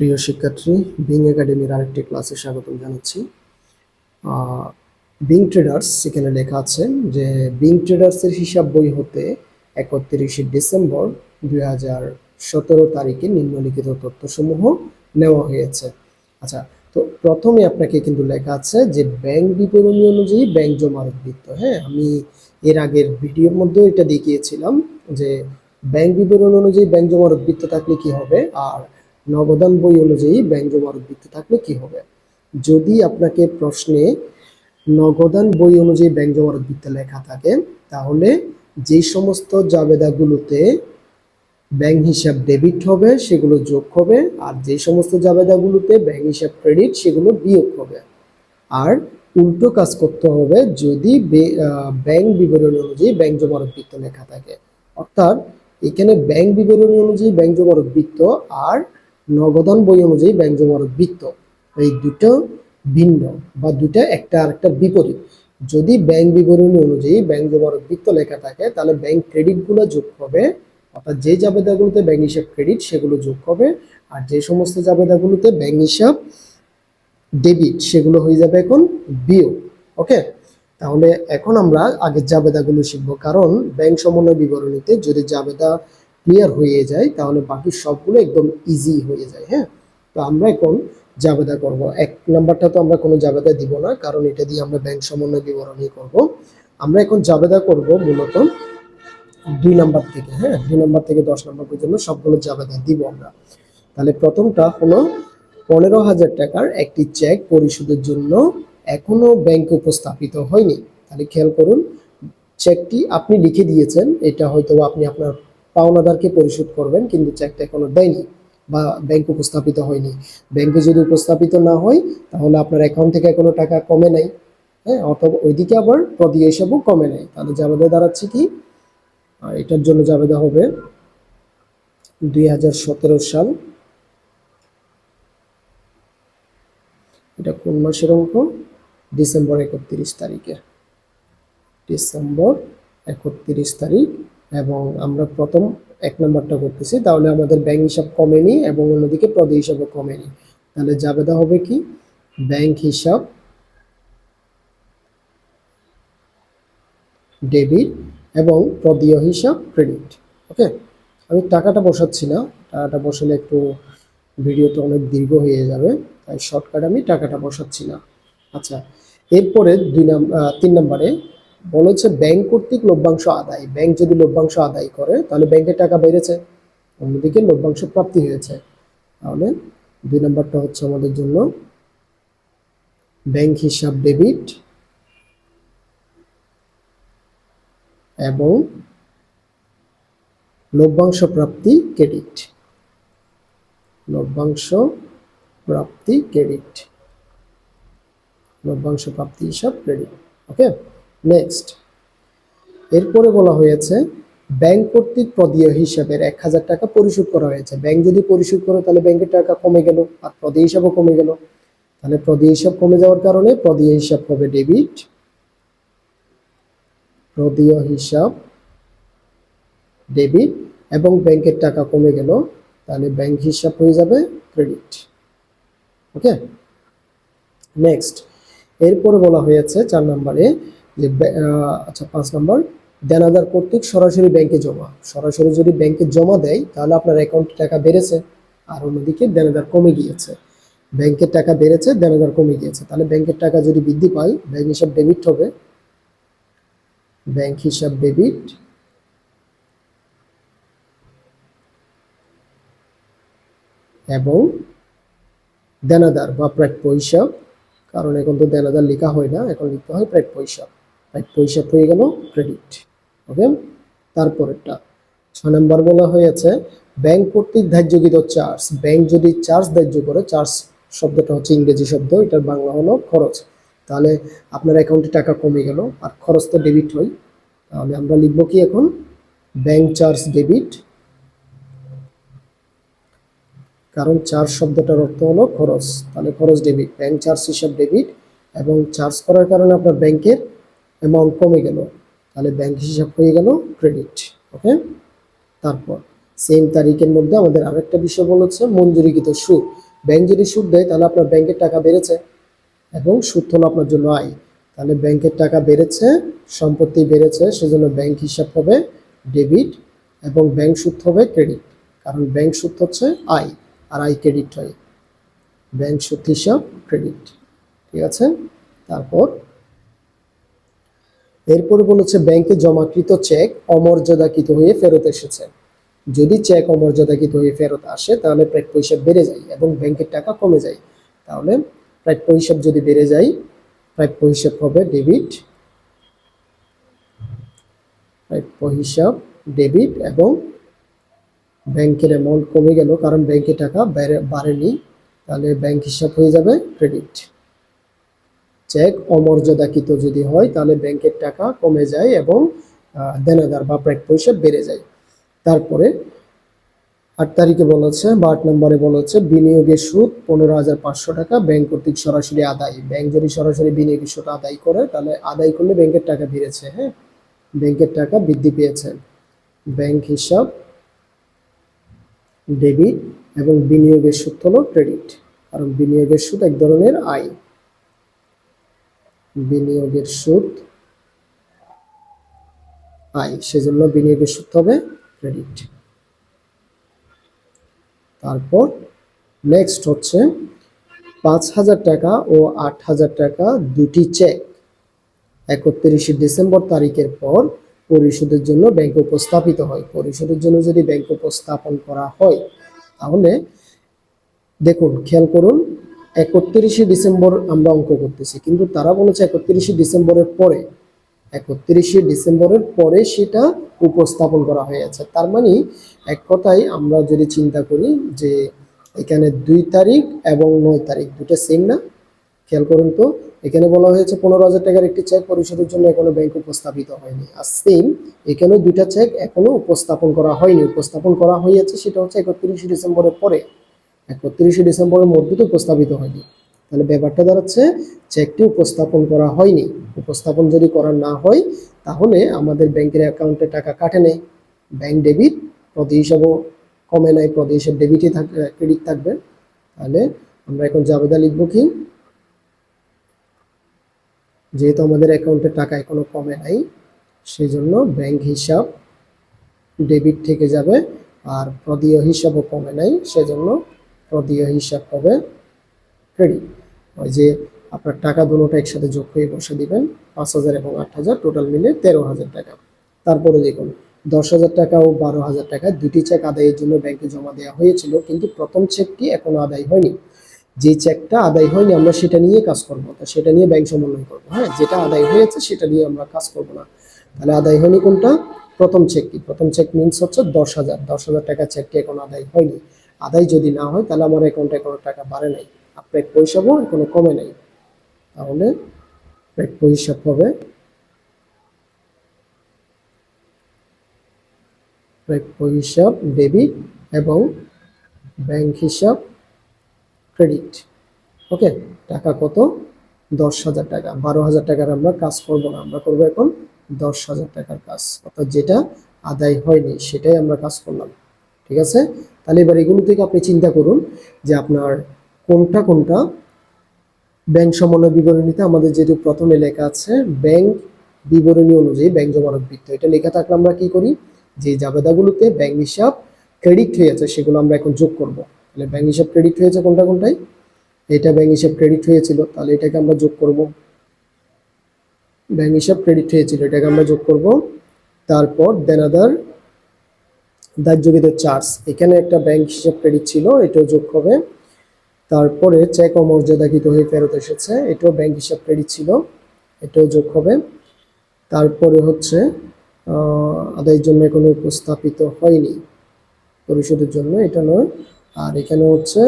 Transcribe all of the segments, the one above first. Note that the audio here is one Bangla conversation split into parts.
প্রিয় শিক্ষার্থী বিং একাডেমির আরেকটি ক্লাসে স্বাগতম জানাচ্ছি। বিং ট্রেডার্স এখানে লেখা আছে যে বিং ট্রেডার্সের হিসাব বই হতে একত্রিশে ডিসেম্বর দুই হাজার সতেরো তারিখে নিম্নলিখিত তথ্যসমূহ নেওয়া হয়েছে। আচ্ছা তো প্রথমে আপনাকে কিন্তু লেখা আছে যে, ব্যাংক বিবরণী অনুযায়ী ব্যাংক জমার উদ্বৃত্ত হ্যাঁ আমি এর আগের ভিডিওর মধ্যেও এটা দেখিয়েছিলাম যে, ব্যাংক বিবরণ অনুযায়ী ব্যাংক জমার উদ্বৃত্ত থাকলে কি হবে? আর নগদান বই অনুযায়ী ব্যাংক জমার উদ্বৃত্ত থাকলে কি হবে? যদি আপনাকে প্রশ্নে নগদান বই অনুযায়ী ব্যাংক জমার উদ্বৃত্ত লেখা থাকে, তাহলে যে সমস্ত জাবেদাগুলোতে ব্যাংক হিসাব ডেবিট হবে, সেগুলো যোগ হবে, আর যে সমস্ত জাবেদাগুলোতে ব্যাংক হিসাব ক্রেডিট, সেগুলো বিয়োগ হবে। আর উল্টো কাজ করতে হবে, যদি ব্যাংক বিবরণী অনুযায়ী ব্যাংক জমার উদ্বৃত্ত লেখা থাকে, অর্থাৎ এখানে ব্যাংক বিবরণী অনুযায়ী ব্যাংক জমার বৃত্ত আর নগদান বই অনুযায়ী ব্যাংক জমার উদ্বৃত্ত এই দুটো ভিন্ন বা দুটো একটা আরেকটা বিপরীত। যদি ব্যাংক বিবরণী অনুযায়ী ব্যাংক জমার উদ্বৃত্ত লেখা থাকে, তাহলে ব্যাংক ক্রেডিটগুলো যোগ হবে, অর্থাৎ যে জাবেদাগুলোতে ব্যাংক হিসাব ক্রেডিট সেগুলো যোগ হবে, আর যে সমস্ত জাবেদাগুলোতে ব্যাংক হিসাব ডেবিট সেগুলো হয়ে যাবে এখন বিয়োগ, ওকে? তাহলে এখন আমরা আগের জাবেদাগুলো শিখব। কারণ ব্যাংক সমন্বয় বিবরণীতে যদি জাবেদা ক্লিয়ার হয়ে যায়, তাহলে বাকি সবগুলো একদম ইজি হয়ে যায় হ্যাঁ? তো আমরা এখন জাবেদা করব। এক নাম্বারটা তো আমরা কোনো জাবেদা দিব না, কারণ এটা দিয়ে আমরা ব্যাংক সমন্বয় বিবরণী করব। আমরা এখন জাবেদা করব মূলত দুই নাম্বার থেকে হ্যাঁ? দুই নাম্বার থেকে দশ নাম্বার পর্যন্ত সবগুলো জাবেদা দিব আমরা। তাহলে প্রথমটা হলো পনেরো হাজার টাকার একটি চেক পরিশোধের জন্য এখনও ব্যাংকে উপস্থাপিত হয়নি। তাহলে খেয়াল করুন চেকটি আপনি লিখে দিয়েছেন, এটা হয়তো আপনি আপনার পাওনাদারকে পরিশোধ করবেন, কিন্তু চেকটা এখনও দেয়নি বা ব্যাংক উপস্থাপিত হয়নি। ব্যাংকে যদি উপস্থাপিত না হয়, তাহলে আপনার অ্যাকাউন্ট থেকে কোনো টাকা কমে নাই। হ্যাঁ অথবা ওইদিকে আবার প্রতি হিসাবও কমে নেয় তাহলে জাবেদা দাঁড়াচ্ছে কি? এটার জন্য জাবেদা হবে দুই হাজার সতেরো সাল। এটা কোন মাসের অঙ্ক? ডিসেম্বর একত্রিশ তারিখে। ডিসেম্বর একত্রিশ তারিখ। এবং আমরা প্রথম এক নম্বরটা করতেছি, তাহলে আমাদের ব্যাংক হিসাব কমেনি এবং অন্যদিকে প্রতি হিসাবও কমেনি। তাহলে জাবেদা হবে কি? ব্যাংক হিসাব, ডেবিট এবং প্রদীয় হিসাব, ক্রেডিট। ওকে? আমি টাকাটা বসাচ্ছি না, টাকাটা বসালে একটু ভিডিওটা অনেক দীর্ঘ হয়ে যাবে, তাই শর্টকাট আমি টাকাটা বসাচ্ছি না। আচ্ছা এরপরে দুই নাম্বার তিন নম্বরে বলেছে ব্যাংক কর্তৃক লভ্যাংশ আদায়। ব্যাংক যদি লভ্যাংশ আদায় করে, তাহলে ব্যাংকের টাকা বেড়েছে। অন্যদিকে লভ্যাংশ প্রাপ্তি হয়েছে। তাহলে দুই নম্বরটা হচ্ছে আমাদের জন্য ব্যাংক হিসাব ডেবিট এবং লভ্যাংশ প্রাপ্তি ক্রেডিট লভ্যাংশ প্রাপ্তি ক্রেডিট লভ্যাংশ প্রাপ্তি হিসাব ক্রেডিট ওকে নেক্সট এরপরে বলা হয়েছে ব্যাংক কর্তৃক প্রদীয় হিসাবের এক হাজার টাকা পরিশোধ করা হয়েছে। ব্যাংক যদি পরিশোধ করে, তাহলে ব্যাংকের টাকা কমে গেল আর প্রদীয় হিসাবও কমে গেল। তাহলে প্রদীয় হিসাব কমে যাওয়ার কারণে প্রদীয় হিসাব হবে ডেবিট প্রদীয় হিসাব ডেবিট এবং ব্যাংকের টাকা কমে গেল, তাহলে ব্যাংক হিসাব হয়ে যাবে ক্রেডিট ওকে নেক্সট এরপরে বলা হয়েছে, চার নম্বরে যে আচ্ছা পাঁচ নম্বর। দেনাদার কর্তৃক সরাসরি ব্যাংকে জমা। সরাসরি যদি ব্যাংকে জমা দেয়, তাহলে আপনার অ্যাকাউন্টে টাকা বেড়েছে। আর অন্যদিকে দেনাদার কমে গিয়েছে। ব্যাংকের টাকা বেড়েছে দেনাদার কমে গিয়েছে। তাহলে ব্যাংকের টাকা যদি বৃদ্ধি পায় ব্যাংক হিসাব ডেবিট হবে। ব্যাংক হিসাব ডেবিট এবং দেনাদার বা প্রাপ্য হিসাব কারণ এখন তো দেনাদার লেখা হয় না, এখন লিখতে হয় প্রাপ্য হিসাব প্রাপ্য হিসাব হয়ে গেল ক্রেডিট ওকে তারপরেরটা, ছয় নম্বর বলা হয়েছে ব্যাংক কর্তৃক ধার্যকৃত চার্জ ব্যাংক যদি চার্জ ধার্য করে চার্জ শব্দটা হচ্ছে ইংরেজি শব্দ, এটার বাংলা হলো খরচ। তাহলে আপনার অ্যাকাউন্টে টাকা কমে গেল, আর খরচ তো ডেবিট হয়। তাহলে আমরা লিখব কি এখন? ব্যাংক চার্জ ডেবিট কারণ চার্জ শব্দটার অর্থ হলো খরচ। তাহলে খরচ ডেবিট ব্যাংক চার্জ হিসাব ডেবিট এবং চার্জ করার কারণে আপনার ব্যাংকের অ্যামাউন্ট কমে গেল, তাহলে ব্যাংক হিসাব হয়ে গেল ক্রেডিট ওকে তারপর সেম তারিখের মধ্যে আমাদের আরেকটা বিষয় বলেছে মঞ্জুরিকৃত সুদ। ব্যাংক যদি সুদ দেয়, তাহলে আপনার ব্যাংকের টাকা বেড়েছে এবং সুদ হলো আপনার জন্য আয়। তাহলে ব্যাংকের টাকা বেড়েছে, সম্পত্তি বেড়েছে, সেজন্য ব্যাংক হিসাব হবে ডেবিট এবং ব্যাংক সুদ হবে ক্রেডিট কারণ ব্যাংক সুদ হচ্ছে আয়, আর আয় ক্রেডিট হয়। ব্যাংক সুদ হিসাব ক্রেডিট ঠিক আছে? তারপর এরপরে বলেছে, ব্যাংকে জমাকৃত চেক অমর্যাদাকৃত হয়ে ফেরত এসেছে। যদি চেক অমর্যাদাকৃত হয়ে ফেরত আসে, তাহলে প্রাপ্য হিসাব বেড়ে যায় এবং ব্যাংকের টাকা কমে যায়। তাহলে প্রাপ্য হিসাব যদি বেড়ে যায় প্রাপ্য হিসাব হবে ডেবিট প্রাপ্য হিসাব ডেবিট এবং ব্যাংকের অ্যামাউন্ট কমে গেল, কারণ ব্যাংকে টাকা বাড়েনি। তাহলে ব্যাংক হিসাব হয়ে যাবে ক্রেডিট চেক অমর্যাদাকৃত যদি হয়, তাহলে ব্যাংকের টাকা কমে যায় এবং দেনাদার বা প্রাপ্য পয়সা বেড়ে যায়। তারপরে আট তারিখে বলেছে বা আট নম্বরে বলেছে বিনিয়োগের সুদ পনেরো হাজার পাঁচশো টাকা, ব্যাংক কর্তৃক সরাসরি আদায়। ব্যাংক যদি সরাসরি বিনিয়োগের সুদ আদায় করে, তাহলে আদায় করলে ব্যাংকের টাকা বেড়েছে হ্যাঁ? ব্যাংকের টাকা বৃদ্ধি পেয়েছে। ব্যাংক হিসাব, ডেবিট এবং বিনিয়োগের সুদ হলো ক্রেডিট। কারণ বিনিয়োগের সুদ এক ধরনের আয়। বিনিয়োগের সুদ আয় সেজন্য বিনিয়োগের সুদ হবে ক্রেডিট। তারপর নেক্সট হচ্ছে পাঁচ হাজার টাকা ও আট হাজার টাকা দুটি চেক একত্রিশে ডিসেম্বর তারিখের পর পরিশোধের জন্য ব্যাংকে উপস্থাপিত হয়। পরিশোধের জন্য যদি ব্যাংকে উপস্থাপন করা হয়, তাহলে দেখুন, খেয়াল করুন একত্রিশে ডিসেম্বর আমরা অঙ্ক করতেছি, কিন্তু তারা বলেছে একত্রিশে ডিসেম্বরের পরে, একত্রিশে ডিসেম্বরের পরে সেটা উপস্থাপন করা হয়েছে। তার মানে এক কথায় আমরা যদি চিন্তা করি যে এখানে দুই তারিখ এবং নয় তারিখ দুটো সেম না? খেয়াল করুন তো, এখানে বলা হয়েছে পনেরো হাজার টাকার একটি চেক পরিশোধের জন্য এখনও ব্যাংক উপস্থাপিত হয়নি। আর সেম এখানে দুইটা চেক এখনও উপস্থাপন করা হয়নি। উপস্থাপন করা হয়েছে, সেটা হচ্ছে একত্রিশে ডিসেম্বরের পরে। একত্রিশে ডিসেম্বরের মধ্যে তো উপস্থাপিত হয়নি। তাহলে ব্যাপারটা দাঁড়াচ্ছে চেকটি উপস্থাপন করা হয়নি। উপস্থাপন যদি করা না হয়, তাহলে আমাদের ব্যাংকের অ্যাকাউন্টে টাকা কাটে নেই। ব্যাংক ডেবিট প্রতি হিসাবও কমে নেয় প্রতি হিসাব ডেবিটই থাকবে ক্রেডিট থাকবে। তাহলে আমরা এখন জাবেদা লিখব কি? যেহেতু আমাদের অ্যাকাউন্টে টাকা এখনও কমে নাই সেই জন্য ব্যাংক হিসাব ডেবিট থেকে যাবে, আর প্রদীয় হিসাবও কমে নাই, সেজন্য প্রদীয় হিসাব হবে ক্রেডিট ওই যে আপনার টাকা দুটোটা একসাথে যোগ হয়ে বসে দিবেন, পাঁচ হাজার এবং আট হাজার টোটাল মিলে তেরো হাজার টাকা। তারপরে দেখুন, দশ হাজার টাকা ও বারো হাজার টাকা, দুটি চেক আদায়ের জন্য ব্যাংকে জমা দেওয়া হয়েছিল, কিন্তু প্রথম চেকটি এখনও আদায় হয়নি। যে চেকটা আদায় হয়নি, আমরা সেটা নিয়ে কাজ করব, তা সেটা নিয়ে ব্যাংক সমন্বয় করব হ্যাঁ? যেটা আদায় হয়েছে, সেটা নিয়ে আমরা কাজ করব না। তাহলে আদায় হয়নি কোনটা? প্রথম চেকটি প্রথম চেক মিনস হচ্ছে দশ হাজার। দশ হাজার টাকা চেকটি এখন আদায় হয়নি। আদায় যদি না হয়, তাহলে আমার অ্যাকাউন্টে কোনো টাকা বাড়ে নাই। আপনার পয়সাও এখনও কমে নাই। তাহলে প্রাপ্য হিসাব হবে। হিসাব ডেবিট এবং ব্যাংক হিসাব ক্রেডিট ওকে টাকা কত? দশ হাজার টাকা। বারো হাজার টাকার আমরা কাজ করব না। আমরা করব এখন দশ হাজার টাকার কাজ। অর্থাৎ যেটা আদায় হয়নি, সেটাই আমরা কাজ করলাম। ঠিক আছে? তাহলে এবার এগুলো থেকে আপনি চিন্তা করুন যে আপনার কোনটা কোনটা ব্যাংক সমন্বয় বিবরণীতে আমাদের যেহেতু প্রথমে লেখা আছে ব্যাংক বিবরণী অনুযায়ী ব্যাংক জমানো বৃত্ত। এটা লেখা থাকলে আমরা কি করি? যে জাবেদাগুলোতে ব্যাংক হিসাব ক্রেডিট হয়েছে সেগুলো আমরা এখন যোগ করব। তাহলে ব্যাংক হিসাব ক্রেডিট হয়েছে কোনটা কোনটাই এটা ব্যাংক হিসাব ক্রেডিট হয়েছিল, তাহলে এটাকে আমরা যোগ করব। ব্যাংক হিসাব ক্রেডিট হয়েছিল, এটাকে আমরা যোগ করব। তারপর দেনাদার দাহ্যবিদ চার্জ। এখানে একটা ব্যাংক হিসাব ক্রেডিট ছিল, এটাও যোগ হবে। তারপরে চেক অমর্যাদাকৃত হয়ে ফেরত এসেছে, এটাও ব্যাংক হিসাব ক্রেডিট ছিল, এটাও যোগ হবে। তারপরে হচ্ছে আদায়ের জন্য কোনো উপস্থাপিত হয়নি পরিশোধের জন্য, এটা নয়। আর এখানে হচ্ছে,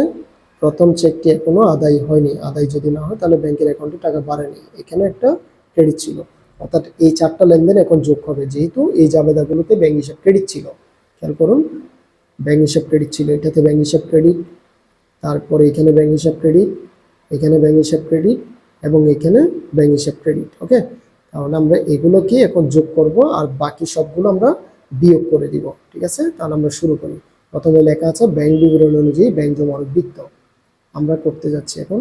প্রথম চেকটি এখনও আদায় হয়নি। আদায় যদি না হয়, তাহলে ব্যাংকের অ্যাকাউন্টে টাকা বাড়েনি। এখানে একটা ক্রেডিট ছিল। অর্থাৎ এই চারটা লেনদেন এখন যোগ হবে, যেহেতু এই জাবেদাগুলোতে ব্যাংক হিসাব ক্রেডিট ছিল। খেয়াল করুন ব্যাংক হিসাব ক্রেডিট ছিল, এটাতে ব্যাংক হিসাব ক্রেডিট তারপরে এখানে ব্যাংক হিসাব ক্রেডিট এখানে ব্যাংক হিসাব ক্রেডিট এবং এখানে ব্যাংক হিসাব ক্রেডিট ওকে তাহলে আমরা এগুলোকে এখন যোগ করব আর বাকি সবগুলো আমরা বিয়োগ করে দিব, ঠিক আছে? তাহলে আমরা শুরু করি। প্রথমে লেখা আছে ব্যাংক বিবরণ অনুযায়ী ব্যাংক জমার বৃত্ত। আমরা করতে যাচ্ছি এখন।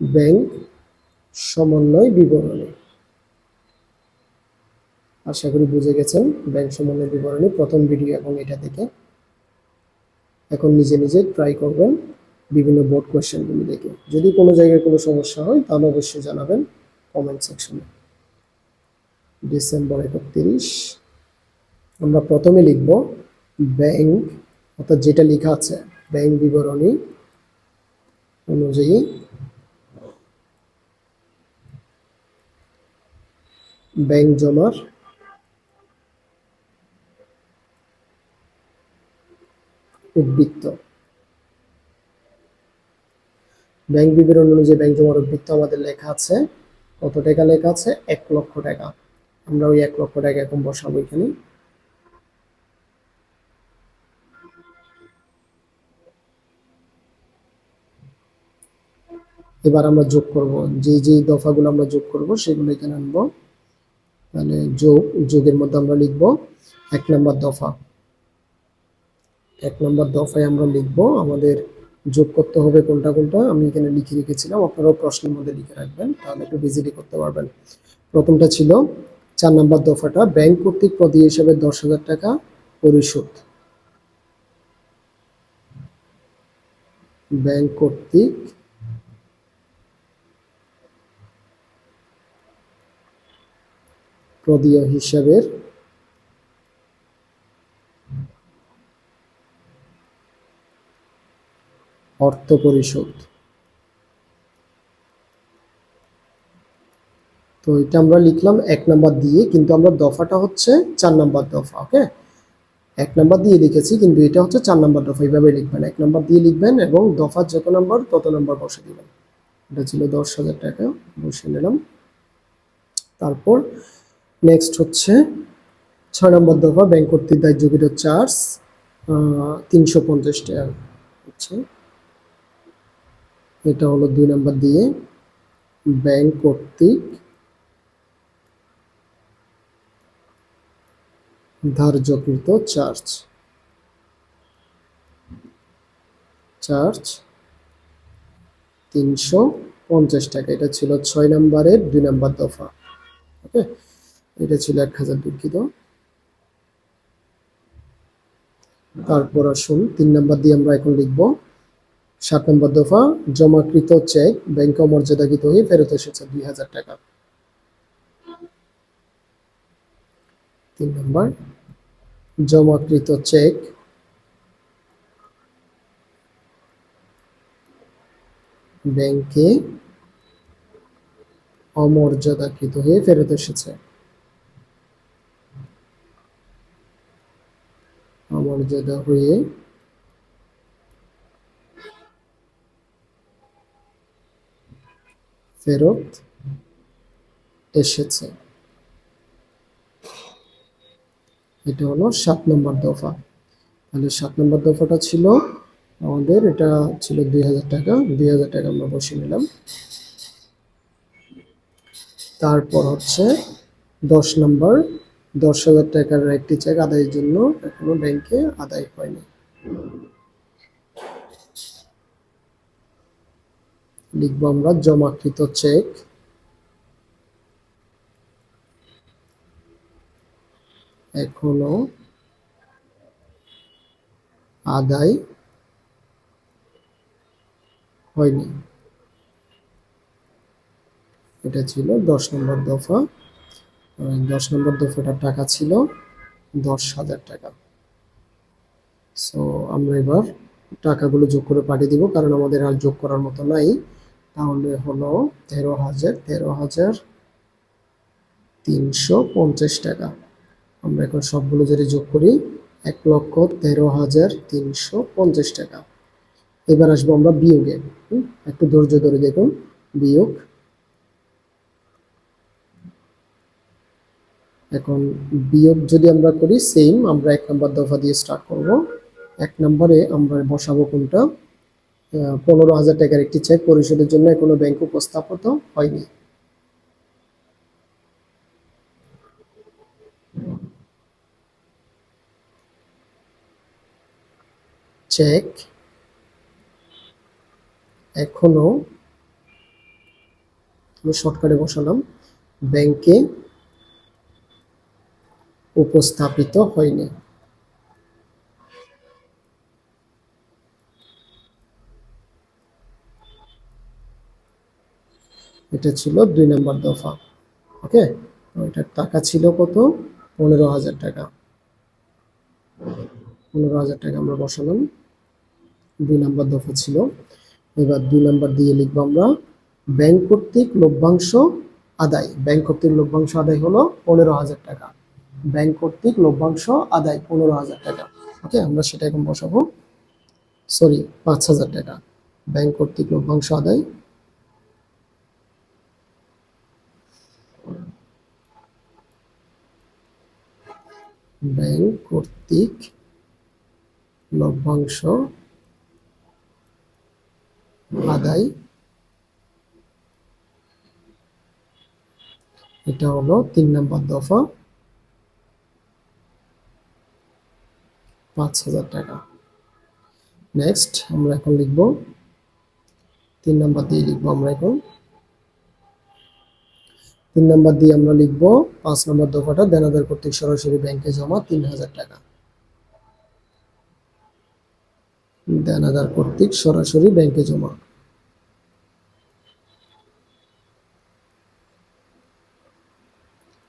ব্যাংক সমন্বয় বিবরণী। আশা করি বুঝে গেছেন। ব্যাংক সমন্বয় বিবরণী, প্রথম ভিডিও এবং এটা থেকে এখন নিজে নিজে ট্রাই করবেন বিভিন্ন বোর্ড কোয়েশ্চেনগুলি দেখে। যদি কোনো জায়গায় কোনো সমস্যা হয়, তাহলে অবশ্যই জানাবেন কমেন্ট সেকশনে ডিসেম্বর একত্রিশ। আমরা প্রথমে লিখব ব্যাংক, অর্থাৎ যেটা লেখা আছে, ব্যাংক বিবরণী অনুযায়ী ব্যাংক জমার উদ্বৃত্ত। ব্যাংক বিবরণ অনুযায়ী ব্যাংক জমার উদ্বৃত্ত আমাদের লেখা আছে। কত টাকা লেখা আছে? এক লক্ষ টাকা। আমরা ওই এক লক্ষ টাকা এখন বসাবো এখানে। এবার আমরা যোগ করব। যে যে দফাগুলো আমরা যোগ করব, সেগুলো এখানে আনব। তাহলে যোগ, যোগের মধ্যে আমরা লিখব এক নম্বর দফা। এক নম্বর দফায় আমরা লিখব, আমাদের যোগ করতে হবে কোনটা কোনটা, আমি এখানে লিখে রেখেছিলাম, আপনারাও প্রশ্নের মধ্যে লিখে রাখবেন, তাহলে একটু ইজিলি করতে পারবেন। প্রথমটা ছিল চার নম্বর দফাটা, ব্যাংক কর্তৃক প্রতি হিসাবে দশ হাজার টাকা পরিশোধ। ব্যাংক কর্তৃক প্রদীয় হিসাবের অর্থ পরিশোধ তো এটা আমরা লিখলাম এক নাম্বার দিয়ে, কিন্তু আমরা দফাটা হচ্ছে চার নাম্বার দফা, ওকে? এক নাম্বার দিয়ে লিখেছি, কিন্তু এটা হচ্ছে চার নাম্বার দফা, এইভাবে লিখবেন। এক নাম্বার দিয়ে লিখবেন এবং দফার যত নাম্বার তত নাম্বার বসে দিবেন। এটা ছিল দশ হাজার টাকা বসে নিলাম। তারপর নেক্সট হচ্ছে ছয় নম্বর দফা, ব্যাংক কর্তৃক দায়িত্বকৃত চার্জ তিনশো পঞ্চাশ টাকা হচ্ছে এটা হলো দুই নাম্বার দিয়ে ব্যাংক কর্তৃক ধার্যকৃত চার্জ। চার্জ তিনশো পঞ্চাশ টাকা। এটা ছিল ছয় নম্বরের দুই নম্বর দফা। ওকে? এটা ছিল এক হাজার দুঃখিত। তারপর আসুন, তিন নম্বর দিয়ে আমরা এখন লিখব সাত নম্বর দফা, জমাকৃত চেক ব্যাংক অমর্যাদাকৃত হয়ে ফেরত এসেছে দুই হাজার টাকা। তিন নম্বর, জমাকৃত চেক ব্যাংকে অমর্যাদাকৃত হয়ে ফেরত এসেছে। অমর্যাদা হয়ে ফেরত এসেছে। এটা হলো সাত নম্বর দফা। তাহলে সাত নম্বর দফাটা ছিল আমাদের, এটা ছিল দুই হাজার টাকা। দুই হাজার টাকা আমরা বসে নিলাম। তারপর হচ্ছে দশ নম্বর। দশ হাজার টাকার একটি চেক আদায়ের জন্য এখনও ব্যাংকে আদায় হয়নি। লিখব আমরা, জমাকৃত চেক। এখনও আদায় হয়নি। এটা ছিল দশ নম্বর দফা। দশ নম্বর দফাটার টাকা ছিল দশ হাজার টাকা। সো আমরা এবার টাকাগুলো যোগ করে পাঠিয়ে দিব, কারণ আমাদের আর যোগ করার মতো নাই। তাহলে হলো তেরো হাজার তেরো হাজার তিনশো পঞ্চাশ টাকা। আমরা এখন সবগুলো যদি যোগ করি, এক লক্ষ তেরো হাজার তিনশো পঞ্চাশ টাকা। এবার আসব আমরা বিয়োগে। একটু ধৈর্য ধরে দেখুন। বিয়োগ। এখন বিয়োগ যদি আমরা করি সেম আমরা এক নম্বর দফা দিয়ে স্টার্ট করব। এক নম্বরে আমরা বসাবো কোনটা? পনেরো হাজার টাকার একটি চেক পরিশোধের জন্য কোনো ব্যাংক উপস্থাপিত হয়নি। চেক এখনও আমি শর্টকাটে বসালাম। ব্যাংকে উপস্থাপিত হয়নি। এটা ছিল দুই নম্বর দফা, ওকে? এটার টাকা ছিল কত? পনেরো হাজার টাকা। পনেরো হাজার টাকা আমরা বসালাম। দুই নম্বর দফা ছিল। এবার দুই নম্বর দিয়ে লিখব আমরা, ব্যাংক কর্তৃক লভ্যাংশ আদায়। ব্যাংক কর্তৃক লভ্যাংশ আদায় হলো পনেরো হাজার টাকা। ব্যাংক কর্তৃক লভ্যাংশ আদায় পনেরো হাজার টাকা। ওকে? আমরা সেটা এখন বসাবো। সরি, পাঁচ হাজার টাকা। ব্যাংক কর্তৃক লভ্যাংশ আদায় ব্যাংক কর্তৃক লভ্যাংশ আদায়। এটা হলো তিন নম্বর দফা। পাঁচ হাজার টাকা। নেক্সট আমরা এখন লিখব। তিন নাম্বার দিয়ে লিখব আমরা এখন। তিন নাম্বার দিয়ে আমরা লিখব পাঁচ নম্বর দফাটা দেনাদার কর্তৃক সরাসরি ব্যাংকে জমা তিন হাজার টাকা। দেনাদার কর্তৃক সরাসরি ব্যাংকে জমা।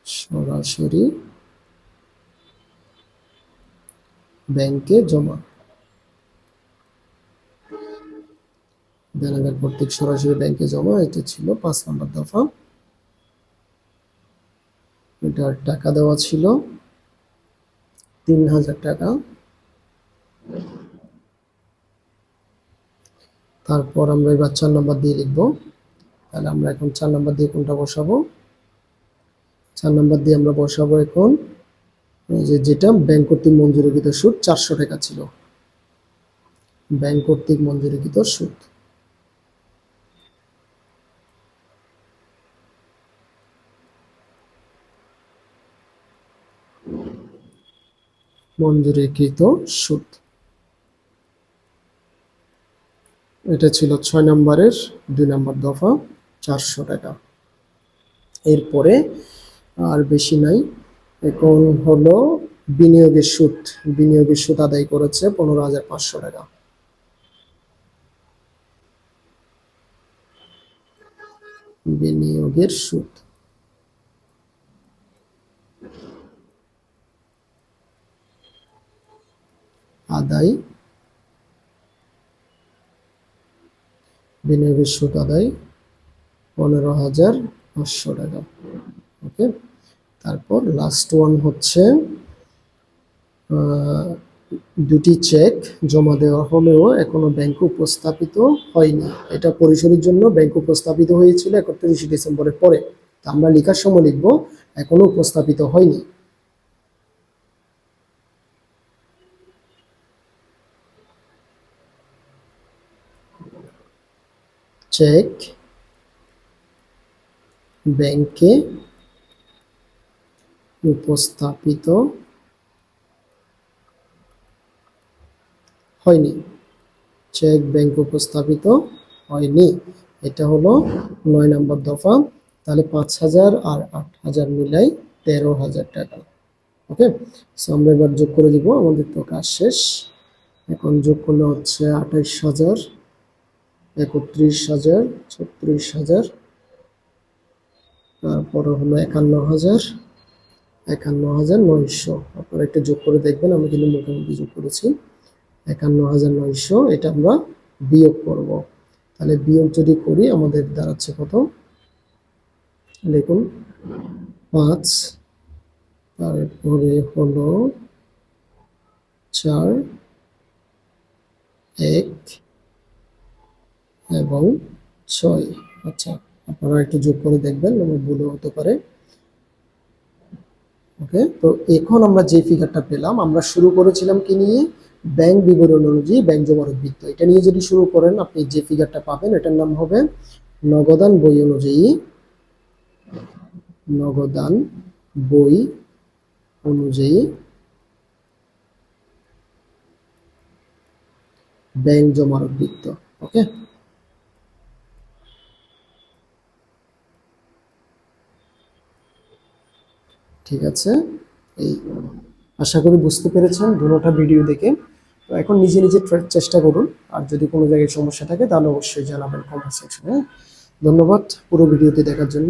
সরাসরি ব্যাংকে জমা। দেনাদার কর্তৃক সরাসরি ব্যাংকে জমা, এটা ছিল পাঁচ নম্বর দফা। এটার টাকা দেওয়া ছিল। তিন হাজার টাকা। তারপর আমরা এবার চার নম্বর দিয়ে লিখব। তাহলে আমরা এখন চার নম্বর দিয়ে কোনটা বসাবো? চার নম্বর দিয়ে আমরা বসাবো এখন যে যেটা ব্যাংক কর্তৃক মঞ্জুরিকৃত সুদ চারশো টাকা ছিল। ব্যাংক কর্তৃক মঞ্জুরিকৃত সুদ। মঞ্জুরিকৃত সুদ। এটা ছিল ছয় নম্বরের দুই নম্বর দফা, চারশো টাকা। এরপরে আর বেশি নাই। এখন হলো বিনিয়োগের সুদ। বিনিয়োগের সুদ আদায় করেছে পনেরো হাজার পাঁচশো টাকা। বিনিয়োগের সুদ। আদায়, বিনিয়োগের সুদ আদায় পনেরো হাজার পাঁচশো টাকা। ওকে? তারপর লাস্ট ওয়ান হচ্ছে দুটি চেক জমা দেওয়া হলেও এখনও ব্যাংক উপস্থাপিত হয়নি। এটা পরিশোধের জন্য ব্যাংক উপস্থাপিত হয়েছিল একত্রিশে ডিসেম্বরের পরে। তা আমরা লেখার সময় লিখব, এখনও উপস্থাপিত হয়নি। চেক ব্যাংকে উপস্থাপিত হয়নি। চেক ব্যাংক উপস্থাপিত হয়নি। এটা হলো নয় নম্বর দফা। তাহলে পাঁচ হাজার আর আট হাজার মিলাই তেরো হাজার টাকা। ওকে? সো আমরা এবার যোগ করে দিব। আমাদের তো কাজ শেষ। এখন যোগ করলে হচ্ছে আঠাইশ হাজার। একত্রিশ হাজার, ছত্রিশ হাজার, তারপরে হলো একান্ন হাজার একান্ন হাজার নয়শো। আপনারা একটু যোগ করে দেখবেন, আমি কিন্তু মুখোমুখি যোগ করেছি। একান্ন হাজার নয়শো, এটা আমরা বিয়োগ করব। তাহলে বিয়োগ যদি করি, আমাদের দাঁড়াচ্ছে কত? দেখুন, পাঁচ, তারপরে হলো চার, এক এবং ছয়। আচ্ছা আপনারা একটু যোগ করে দেখবেন, আমার ভুলও হতে পারে। ওকে, তো এখন আমরা যে ফিগারটা পেলাম, আমরা শুরু করেছিলাম কি নিয়ে? ব্যাংক বিবরণ অনুযায়ী ব্যাংক জমার বৃত্ত এটা নিয়ে যদি শুরু করেন, আপনি যে ফিগারটা পাবেন, এটার নাম হবে নগদান বই অনুযায়ী। নগদান বই অনুযায়ী ব্যাংক জমার বৃত্ত ওকে ঠিক আছে? এই, আশা করি বুঝতে পেরেছেন দুটা ভিডিও দেখে। তো এখন নিজে নিজে চেষ্টা করুন। আর যদি কোনো জায়গায় সমস্যা থাকে, তাহলে অবশ্যই জানাবেন কমেন্ট সেকশনে ধন্যবাদ পুরো ভিডিওটি দেখার জন্য।